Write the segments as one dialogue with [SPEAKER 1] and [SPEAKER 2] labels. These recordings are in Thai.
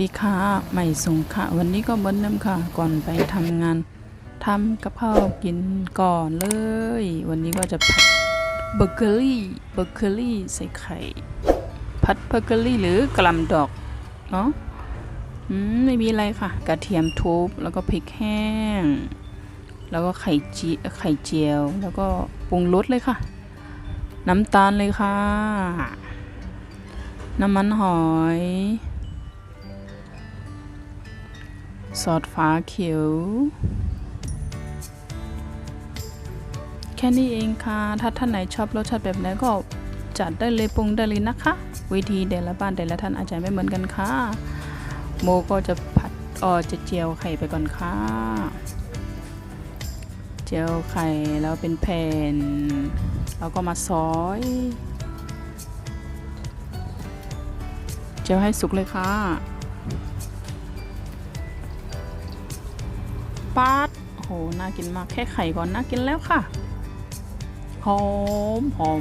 [SPEAKER 1] ดีค่ะใหม่ส่งค่ะ วันนี้ก็เหมือนเดิมค่ะ ก่อนไปทำงานทำกะเพรากินก่อนเลย วันนี้ก็จะผัดเบเกอรี่เบเกอรี่ใส่ไข่ผัดเบเกอรี่หรือกลำดอกเนาะอืมไม่มีอะไรค่ะ กระเทียมทุบแล้วก็พริกแห้ง แล้วก็ไข่จีไข่เจียว แล้วก็ปรุงรสเลยค่ะ น้ำตาลเลยค่ะ น้ำมันหอย ซอสฟ้าเขียว แค่นี้เองค่ะ ถ้าท่านไหนชอบรสชาติแบบไหนก็จัดได้เลยปรุงได้เลยนะคะ วิธีแต่ละบ้านแต่ละท่านอาจจะไม่เหมือนกันค่ะ โมก็จะผัดเออจะเจียวไข่ไปก่อนค่ะ เจียวไข่แล้วเป็นแผ่นแล้วก็มาซอย เจียวให้สุกเลยค่ะ ปาดโอ้โหน่ากินมากแค่ไข่ก่อนน่ากินแล้วค่ะ หอมหอม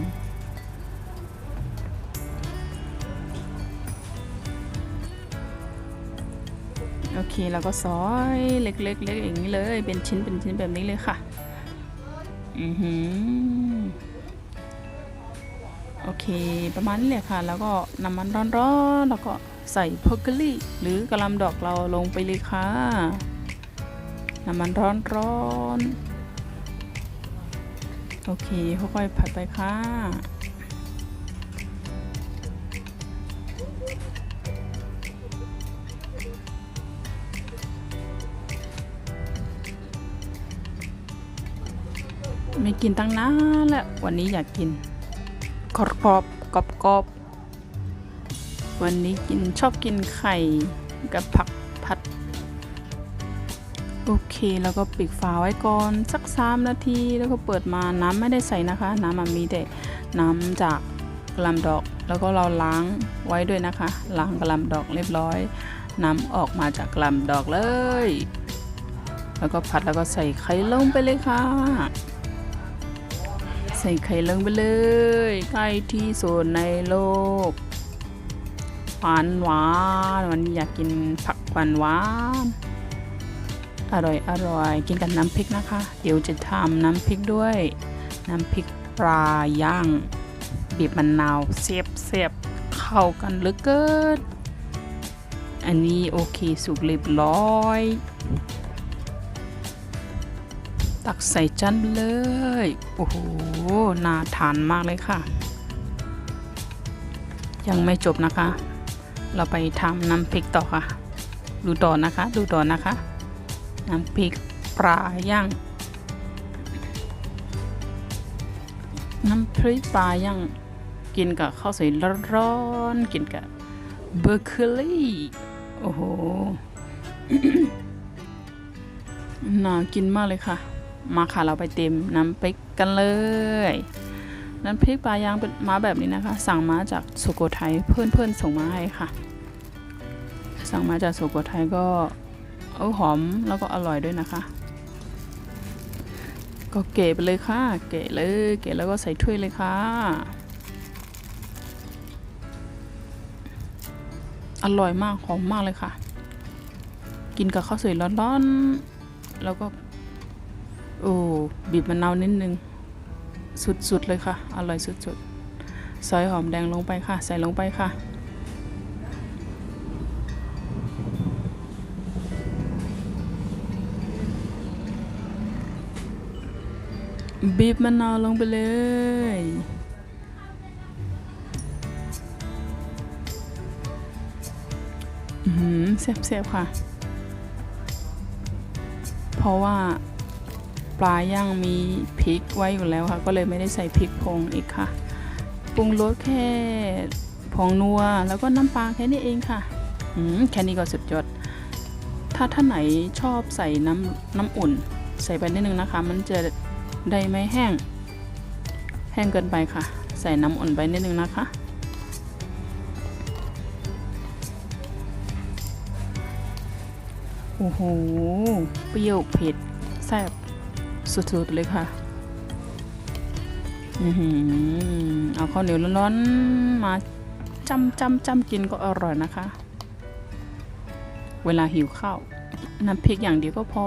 [SPEAKER 1] โอเคแล้วก็ซอยเล็กๆเอย่างนี้เลย เป็นชิ้นเป็นชิ้นแบบนี้เลยค่ะ อือหือ โอเค ประมาณนี้เลยค่ะ แล้วก็น้ำมันร้อนๆ แล้วก็ใส่พอกเกอรี่ หรือกระลำดอกเราลงไปเลยค่ะ น้ำมันร้อนร้อนๆโอเคค่อยๆผัดไปค่ะไม่กินตั้งนานแล้ว วันนี้อยากกินกรอบกรอบกรอบกรอบวันนี้กินชอบกินไข่กับผักผัด โอเคแล้วก็ปิดฝาไว้ก่อนสักสามนาทีแล้วก็เปิดมาน้ำไม่ได้ใส่นะคะ น้ำมันมีแต่น้ำจากกะหลำดอก แล้วก็เราล้างไว้ด้วยนะคะ ล้างกะหลำดอกเรียบร้อย น้ำออกมาจากกะหลำดอกเลย แล้วก็ผัดแล้วก็ใส่ไข่ลงไปเลยค่ะ ใส่ไข่ลงไปเลยใกล้ที่สุดในโลกหวานหวานวันนี้อยากกินผักหวานหวาน อร่อยอร่อยกินกับน้ำพริกนะคะ เดี๋ยวจะทำน้ำพริกด้วย น้ำพริกปลาย่างบีบมะนาวเสียบเสียบเข้ากันเหลือเกินอันนี้โอเคสุกเรียบร้อย ตักใส่จานเลย โอ้โห น่าทานมากเลยค่ะ ยังไม่จบนะคะ เราไปทำน้ำพริกต่อค่ะ ดูต่อนะคะ ดูต่อนะคะ น้ำพริกปลาย่าง น้ำพริกปลาย่าง กินกับข้าวสวยร้อนๆกินกับเบเกอรี่โอ้โหน่ากินมากเลยค่ะ มาค่ะเราไปเต็มน้ำพริกกันเลย น้ำพริกปลาย่างเป็นมาแบบนี้นะคะ สั่งมาจากสุโขทัยเพื่อนๆส่งมาให้ค่ะ สั่งมาจากสุโขทัยก็ เออหอมแล้วก็อร่อยด้วยนะคะ ก็เก๋ไปเลยค่ะ เก๋เลย เก๋แล้วก็ใส่ถ้วยเลยค่ะ อร่อยมากหอมมากเลยค่ะ กินกับข้าวสวยร้อนๆ แล้วก็โอ้บีบมะนาวนิดนึง สุดๆเลยค่ะ อร่อยสุดๆ ซอยหอมแดงลงไปค่ะ ใส่ลงไปค่ะ บีบมะนาวลงไปเลย อืมแซ่บๆค่ะ เพราะว่าปลาย่างมีพริกไว้อยู่แล้วค่ะ ก็เลยไม่ได้ใส่พริกผงอีกค่ะ ปรุงรสแค่ผงนัว แล้วก็น้ำปลาแค่นี้เองค่ะ อืมแค่นี้ก็สุดยอด ถ้าท่านไหนชอบใส่น้ำน้ำอุ่น ใส่ไปนิดนึงนะคะ มันจะ ได้ไม่แห้ง แห้งเกินไปค่ะ ใส่น้ำอุ่นไปนิดนึงนะคะ โอ้โห เปรี้ยวเผ็ดแซ่บสุดๆเลยค่ะ อือหือ เอาข้าวเหนียวร้อนๆมาจำจำจำกินก็อร่อยนะคะ เวลาหิวข้าว น้ำพริกอย่างเดียวก็พอ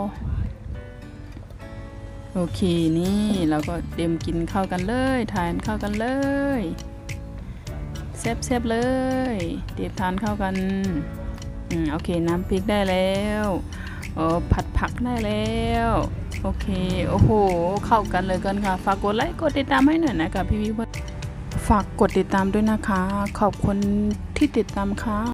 [SPEAKER 1] โอเคนี่เราก็เตรียมกินข้าวกันเลยทานข้าวกันเลยแซ่บๆเลยเตรียมทานข้าวกันอืมโอเคน้ำพริกได้แล้วเออผัดผักได้แล้วโอเคโอ้โหเข้ากันเลยกันค่ะฝากกดไลค์กดติดตามให้หน่อยนะคะพี่วิวฝากกดติดตามด้วยนะคะ ขอบคุณที่ติดตามค่ะ